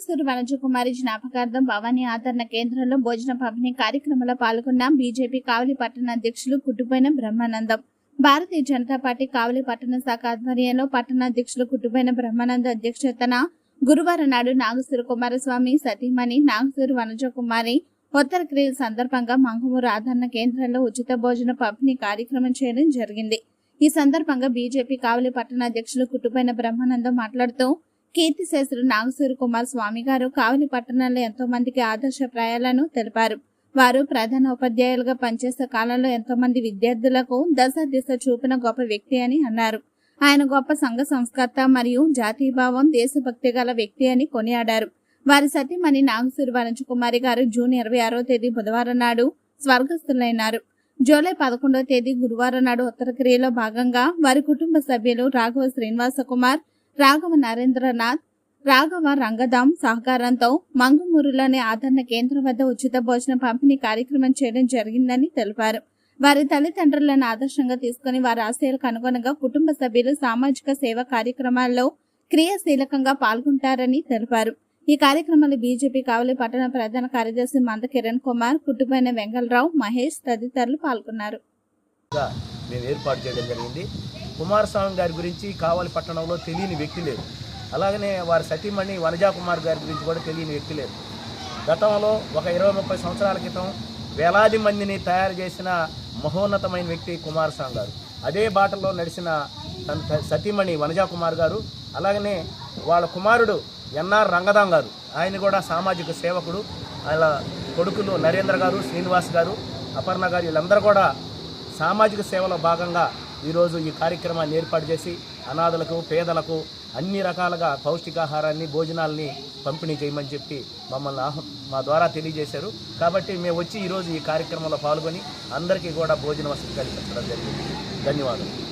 నాగసూరు వనజకుమారి జ్ఞాపకార్థం భవానీ ఆదరణ కేంద్రంలో భోజన పంపిణీ కార్యక్రమంలో పాల్గొన్న. బీజేపీ కావలి పట్టణ అధ్యక్షులు కుట్టుపోయిన బ్రహ్మానందం. భారతీయ జనతా పార్టీ కావలి పట్టణ శాఖ ఆధ్వర్యంలో పట్టణ అధ్యక్షులు కుట్టుపోయిన బ్రహ్మానంద అధ్యక్షతన గురువారం నాడు నాగసూరు కుమారస్వామి సతీమణి నాగసూరు వనజకుమారి ఉత్తర క్రియల సందర్భంగా మంగమూరు ఆదరణ కేంద్రంలో ఉచిత భోజన పంపిణీ కార్యక్రమం చేయడం జరిగింది. ఈ సందర్భంగా బీజేపీ కావలి పట్టణ అధ్యక్షులు కుట్టుపైన బ్రహ్మానందం మాట్లాడుతూ కీర్తిశేషులు నాగసూరి కుమార్ స్వామి గారు కావలి పట్టణంలో ఎంతో మందికి ఆదర్శప్రాయాలను తెలిపారు. వారు ప్రధాన ఉపాధ్యాయులుగా పనిచేసే కాలంలో ఎంతో మంది విద్యార్థులకు దశ దిశ చూపిన గొప్ప వ్యక్తి అని అన్నారు. ఆయన గొప్ప సంఘ సంస్కర్త మరియు జాతీయభావం దేశభక్తి గల వ్యక్తి అని కొనియాడారు. వారి సతీమణి నాగసూరి వనజకుమారి గారు జూన్ ఇరవై ఆరో తేదీ బుధవారం నాడు స్వర్గస్థులైనారు. జూలై పదకొండవ తేదీ గురువారం నాడు ఉత్తర క్రియలో భాగంగా వారి కుటుంబ సభ్యులు రాఘవ శ్రీనివాస కుమార్ రాఘవ నరేంద్రనాథ్ రాఘవ రంగదాం సహకారంతో మంగుమూరులోని ఆదరణ కేంద్రం వద్ద ఉచిత భోజన పంపిణీ కార్యక్రమం చేయడం జరిగిందని తెలిపారు. వారి తల్లిదండ్రులను ఆదర్శంగా తీసుకుని వారి ఆశయాలకు అనుగుణంగా కుటుంబ సభ్యులు సామాజిక సేవా కార్యక్రమాల్లో క్రియాశీలకంగా పాల్గొంటారని తెలిపారు. ఈ కార్యక్రమంలో బీజేపీ కావలి పట్టణ ప్రధాన కార్యదర్శి మంద కిరణ్ కుమార్ కుటుంబైన వెంగళరావు మహేష్ తదితరులు పాల్గొన్నారు. మేము ఏర్పాటు చేయడం జరిగింది. కుమారస్వామి గారి గురించి కావలి పట్టణంలో తెలియని వ్యక్తి లేదు. అలాగనే వారి సతీమణి వనజా కుమార్ గారి గురించి కూడా తెలియని వ్యక్తి లేదు. గతంలో ఒక ఇరవై ముప్పై సంవత్సరాల క్రితం వేలాది మందిని తయారు చేసిన మహోన్నతమైన వ్యక్తి కుమారస్వామి గారు. అదే బాటలో నడిచిన తన సతీమణి వనజా కుమార్ గారు అలాగనే వాళ్ళ కుమారుడు ఎన్ఆర్ రంగదాం గారు. ఆయన కూడా సామాజిక సేవకుడు. వాళ్ళ కొడుకులు నరేంద్ర గారు శ్రీనివాస్ గారు అపర్ణ గారు వీళ్ళందరూ కూడా సామాజిక సేవలో భాగంగా ఈరోజు ఈ కార్యక్రమాన్ని ఏర్పాటు చేసి అనాథలకు పేదలకు అన్ని రకాలుగా పౌష్టికాహారాన్ని భోజనాల్ని పంపిణీ చేయమని చెప్పి మమ్మల్ని ఆహ్ మా ద్వారా తెలియజేశారు. కాబట్టి మేము వచ్చి ఈరోజు ఈ కార్యక్రమంలో పాల్గొని అందరికీ కూడా భోజన వసతి కల్పించడం జరిగింది. ధన్యవాదాలు.